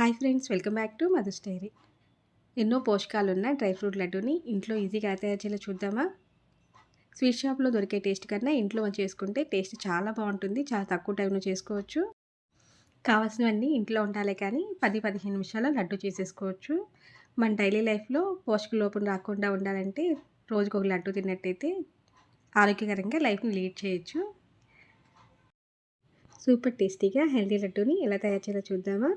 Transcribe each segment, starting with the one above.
Hi friends welcome back to Mother's Dairy. ఎన్నో పోషకాలు ఉన్న డ్రై ఫ్రూట్ లడ్డూని ఇంట్లో ఈజీగా తయారు చేయాలో చూద్దామా? స్వీట్ షాప్లో దొరికే టేస్ట్ కన్నా ఇంట్లో చేసుకుంటే టేస్ట్ చాలా బాగుంటుంది చాలా తక్కువ టైంలో చేసుకోవచ్చు. కావాల్సినవన్నీ ఇంట్లో ఉండాలి కానీ పది పదిహేను నిమిషాల లడ్డు చేసేసుకోవచ్చు. మన డైలీ లైఫ్లో పోషక లోపం రాకుండా ఉండాలంటే రోజుకు ఒక లడ్డు తిన్నట్టయితే ఆరోగ్యకరంగా లైఫ్ని లీడ్ చేయొచ్చు. సూపర్ టేస్టీగా హెల్దీ లడ్డూని ఎలా తయారు చేయాలో చూద్దామా?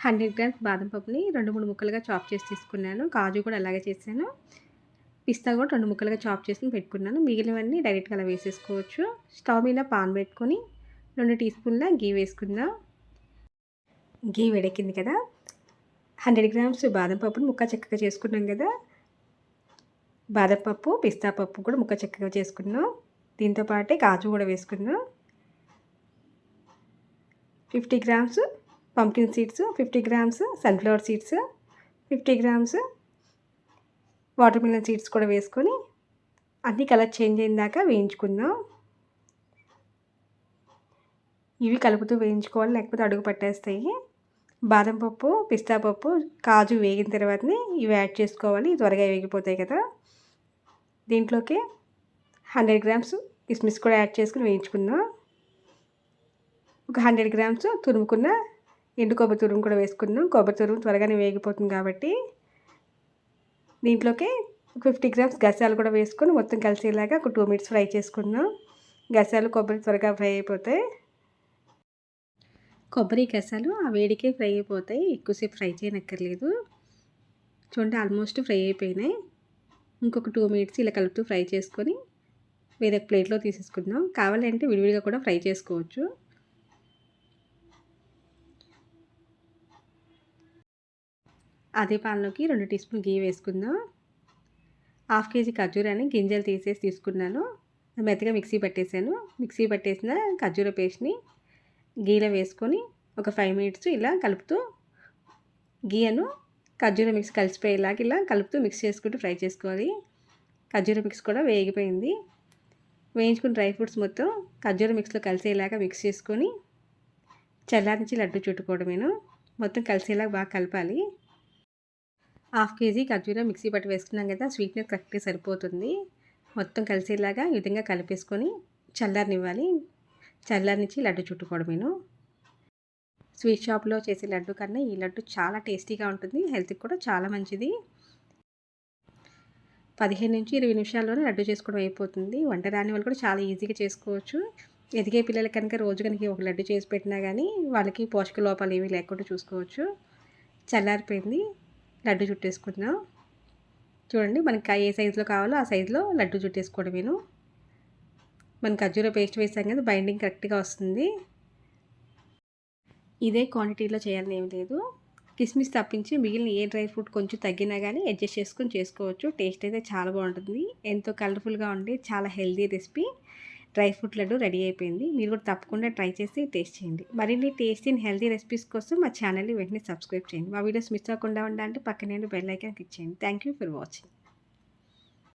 హండ్రెడ్ గ్రామ్స్ బాదం పప్పుని రెండు మూడు ముక్కలుగా చాప్ చేసి తీసుకున్నాను. కాజు కూడా అలాగే చేశాను. పిస్తా కూడా రెండు ముక్కలుగా చాప్ చేసి పెట్టుకున్నాను. మిగిలినవన్నీ డైరెక్ట్గా అలా వేసేసుకోవచ్చు. స్టవ్ మీద పాన్ పెట్టుకొని రెండు టీ స్పూన్ల గీ వేసుకుందాం. గీ వేడెక్కింది కదా. హండ్రెడ్ గ్రామ్స్ బాదం పప్పుని ముక్క చక్కగా చేసుకున్నాం కదా. బాదం పప్పు పిస్తా పప్పు కూడా ముక్క చక్కగా చేసుకున్నాం. దీంతో పాటే కాజు కూడా వేసుకున్నాం fifty grams pumpkin seeds fifty grams sunflower seeds fifty grams watermelon seeds కూడా వేసుకొని అన్ని కలర్ చేంజ్ అయిందాక వేయించుకుందాం. ఇవి కలుపుతూ వేయించుకోవాలి లేకపోతే అడుగు పట్టేస్తాయి. బాదం పప్పు పిస్తా పప్పు కాజు వేగిన తర్వాతనే ఇవి యాడ్ చేసుకోవాలి. త్వరగా వేగిపోతాయి కదా. దీంట్లోకి హండ్రెడ్ గ్రామ్స్ కిస్మిస్ కూడా యాడ్ చేసుకుని వేయించుకుందాం. ఒక హండ్రెడ్ గ్రామ్స్ తురుముకున్న ఎండు కొబ్బరి తురుము కూడా వేసుకున్నాం కొబ్బరి తురుము త్వరగానే వేగిపోతుంది కాబట్టి దీంట్లోకి ఫిఫ్టీ గ్రామ్స్ గసాలు కూడా వేసుకొని మొత్తం కలిసేలాగా ఒక టూ మినిట్స్ ఫ్రై చేసుకున్నాం గసాలు కొబ్బరి త్వరగా ఫ్రై అయిపోతాయి. కొబ్బరి గసాలు ఆ వేడికే ఫ్రై అయిపోతాయి. ఎక్కువసేపు ఫ్రై చేయనక్కర్లేదు. చూడండి ఆల్మోస్ట్ ఫ్రై అయిపోయినాయి. ఇంకొక టూ మినిట్స్ ఇలా కలుపుతూ ఫ్రై చేసుకొని వేరే ప్లేట్లో తీసేసుకుందాం. కావాలంటే విడివిడిగా కూడా ఫ్రై చేసుకోవచ్చు. అదే పాలలోకి రెండు టీ స్పూన్ గీ వేసుకుందాం. హాఫ్ కేజీ ఖర్జూరాన్ని గింజలు తీసేసి తీసుకున్నాను. మెత్తగా మిక్సీ పట్టేసాను. మిక్సీ పట్టేసిన ఖర్జూర పేస్ట్ని గీలో వేసుకొని ఒక ఫైవ్ మినిట్స్ ఇలా కలుపుతూ గీయను ఖర్జూర మిక్స్ కలిసిపోయేలాగా ఇలా కలుపుతూ మిక్స్ చేసుకుంటూ ఫ్రై చేసుకోవాలి. ఖర్జూర మిక్స్ కూడా వేగిపోయింది. వేయించుకుని డ్రై ఫ్రూట్స్ మొత్తం ఖర్జూర మిక్స్లో కలిసేలాగా మిక్స్ చేసుకొని చల్లారించి లడ్డు చుట్టుకోవడమేను. మొత్తం కలిసేలాగా బాగా కలపాలి. హాఫ్ కేజీ ఖర్జూర మిక్సీ పట్టి వేసుకున్నాం కదా స్వీట్నెస్ కరెక్ట్గా సరిపోతుంది. మొత్తం కలిసేలాగా ఈ విధంగా కలిపేసుకొని చల్లారనివ్వాలి. చల్లారనిచ్చి లడ్డు చుట్టుకోవడమేను. స్వీట్ షాప్లో చేసే లడ్డు కన్నా ఈ లడ్డు చాలా టేస్టీగా ఉంటుంది హెల్త్కి కూడా చాలా మంచిది. పదిహేను నుంచి ఇరవై నిమిషాల్లోనే లడ్డు చేసుకోవడం అయిపోతుంది. వంట రాని వాళ్ళు కూడా చాలా ఈజీగా చేసుకోవచ్చు. ఎదిగే పిల్లలకి కనుక రోజు కనుక ఒక లడ్డు చేసి పెట్టినా కానీ వాళ్ళకి పోషక లోపాలు ఏమీ లేకుండా చూసుకోవచ్చు. చల్లారిపోయింది. లడ్డు చుట్టేసుకుందాం చూడండి మనకి ఏ సైజులో కావాలో ఆ సైజులో లడ్డు చుట్టేసుకోవడం నేను మన ఖర్జూర పేస్ట్ వేసాం కదా బైండింగ్ కరెక్ట్గా వస్తుంది. ఇదే క్వాంటిటీలో చేయాలని ఏం లేదు. కిస్మిస్ తప్పించి మిగిలిన ఏ డ్రై ఫ్రూట్ కొంచెం తగ్గినా కానీ అడ్జస్ట్ చేసుకొని చేసుకోవచ్చు. టేస్ట్ అయితే చాలా బాగుంటుంది. ఎంతో కలర్ఫుల్గా ఉండి చాలా healthy recipe dry fruit laddu ready అయిపోయింది. మీరు కూడా తప్పకుండా ట్రై చేసి టేస్ట్ చేయండి. మరిన్ని టేస్టీ అండ్ హెల్తీ రెసిపీస్ కోసం మా ఛానల్ని వెంటనే సబ్స్క్రైబ్ చేయండి. మా వీడియోస్ మిస్ అవ్వకుండా ఉండాలంటే పక్కనే బెల్ ఐకాన్ క్లిక్ చేయండి. Thank you for watching